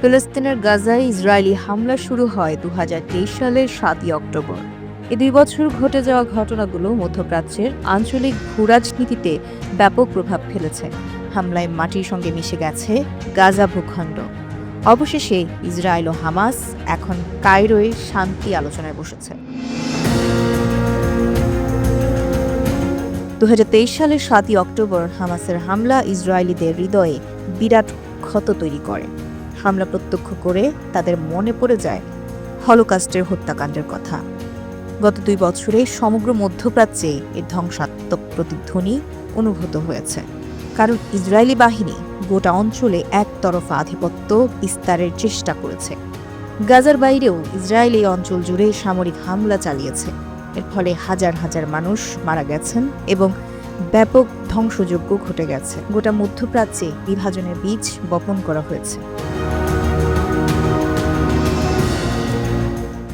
ফিলিস্তিনের গাজায় ইসরায়েলি হামলা শুরু হয় দু হাজার তেইশ সালের সাতই অক্টোবর। এই দুই বছর ঘটে যাওয়া ঘটনাগুলো মধ্যপ্রাচ্যের আঞ্চলিক ভূরাজনীতিতে ব্যাপক প্রভাব ফেলেছে। হামলায় মাটির সঙ্গে মিশে গেছে গাজা ভূখণ্ড। অবশেষে ইসরায়েল ও হামাস এখন কায়রোয় শান্তি আলোচনায় বসেছে। দু হাজার তেইশ সালের সাতই অক্টোবর হামাসের হামলা ইসরায়েলিদের হৃদয়ে বিরাট ক্ষত তৈরি করে। হামলা প্রত্যক্ষ করে তাদের মনে পড়ে যায় হলোকাস্টের হত্যাকাণ্ডের কথা। গত দুই বছরে সমগ্র মধ্যপ্রাচ্যে এর ধ্বংসাত্মক প্রতিধ্বনি অনুভূত হয়েছে। কারণ ইসরায়েলি বাহিনী গোটা অঞ্চলে একতরফা আধিপত্য বিস্তারের চেষ্টা করেছে। গাজার বাইরেও ইসরায়েল এই অঞ্চল জুড়ে সামরিক হামলা চালিয়েছে। এর ফলে হাজার হাজার মানুষ মারা গেছেন এবং ব্যাপক ধ্বংসযজ্ঞ ঘটে গেছে। গোটা মধ্যপ্রাচ্যে বিভাজনের বীজ বপন করা হয়েছে।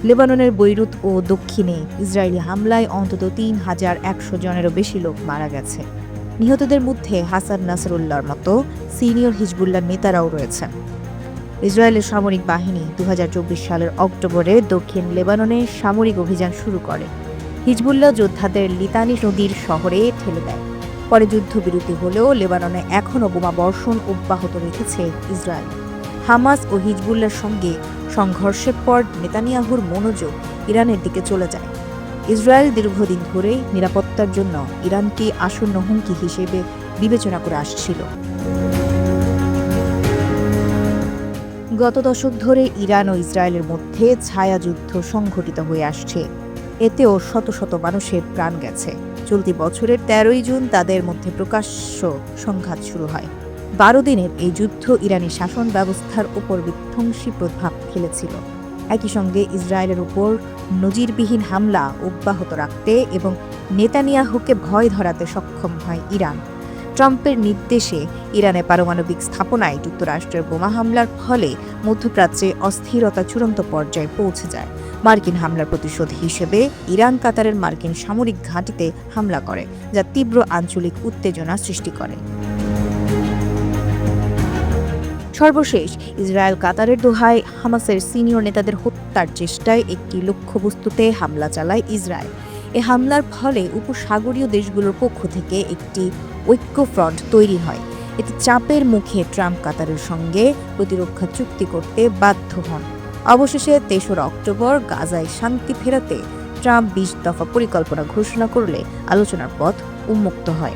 লেবাননের বৈরুত ও দক্ষিণে ইসরায়েলি হামলায় অন্তত তিন হাজার একশো জনেরও বেশি লোক মারা গেছে। নিহতদের মধ্যে হাসান নাসরুল্লাহর মতো সিনিয়র হিজবুল্লাহ নেতারাও রয়েছেন। ইসরায়েলের সামরিক বাহিনী দু হাজার চব্বিশ সালের অক্টোবরে দক্ষিণ লেবাননে সামরিক অভিযান শুরু করে। হিজবুল্লাহ যোদ্ধাদের লিতানি নদীর শহরে ঠেলে দেয়। পরে যুদ্ধবিরতি হলেও লেবাননে এখনও বোমা বর্ষণ অব্যাহত রেখেছে ইসরায়েল। হামাস ও হিজবুল্লার সঙ্গে সংঘর্ষের পর নেতানিয়াহুর মনোযোগ ইরানের দিকে চলে যায়। ইসরায়েল দীর্ঘদিন ধরেই নিরাপত্তার জন্য ইরানকে আসন্ন হুমকি হিসেবে বিবেচনা করে আসছিল। গত দশক ধরে ইরান ও ইসরায়েলের মধ্যে ছায়াযুদ্ধ সংঘটিত হয়ে আসছে। এতেও শত শত মানুষের প্রাণ গেছে। চলতি বছরের তেরোই জুন তাদের মধ্যে প্রকাশ্য সংঘাত শুরু হয়। বারো দিনের এই যুদ্ধ ইরানি শাসন ব্যবস্থার উপর বিধ্বংসী প্রভাব ফেলেছিল। একই সঙ্গে ইসরায়েলের উপর নজিরবিহীন হামলা অব্যাহত রাখতে এবং নেতানিয়াহুকে ভয় ধরাতে সক্ষম হয় ইরান। ট্রাম্পের নির্দেশে ইরানে পারমাণবিক স্থাপনায় যুক্তরাষ্ট্রের বোমা হামলার ফলে মধ্যপ্রাচ্যে অস্থিরতা চূড়ান্ত পর্যায়ে পৌঁছে যায়। মার্কিন হামলার প্রতিশোধ হিসেবে ইরান কাতারের মার্কিন সামরিক ঘাঁটিতে হামলা করে, যা তীব্র আঞ্চলিক উত্তেজনা সৃষ্টি করে। সর্বশেষ, ইসরায়েল কাতারের দোহায় হামাসের সিনিয়র নেতাদের হত্যার চেষ্টায় একটি লক্ষ্যবস্তুতে হামলা চালায় ইসরায়েল। এ হামলার ফলে উপসাগরীয় দেশগুলোর পক্ষ থেকে একটি ঐক্য ফ্রন্ট তৈরি হয়। এতে চাপের মুখে ট্রাম্প কাতারের সঙ্গে প্রতিরক্ষা চুক্তি করতে বাধ্য হন। অবশেষে তেসরা অক্টোবর গাজায় শান্তি ফেরাতে ট্রাম্প বিশ দফা পরিকল্পনা ঘোষণা করলে আলোচনার পথ উন্মুক্ত হয়।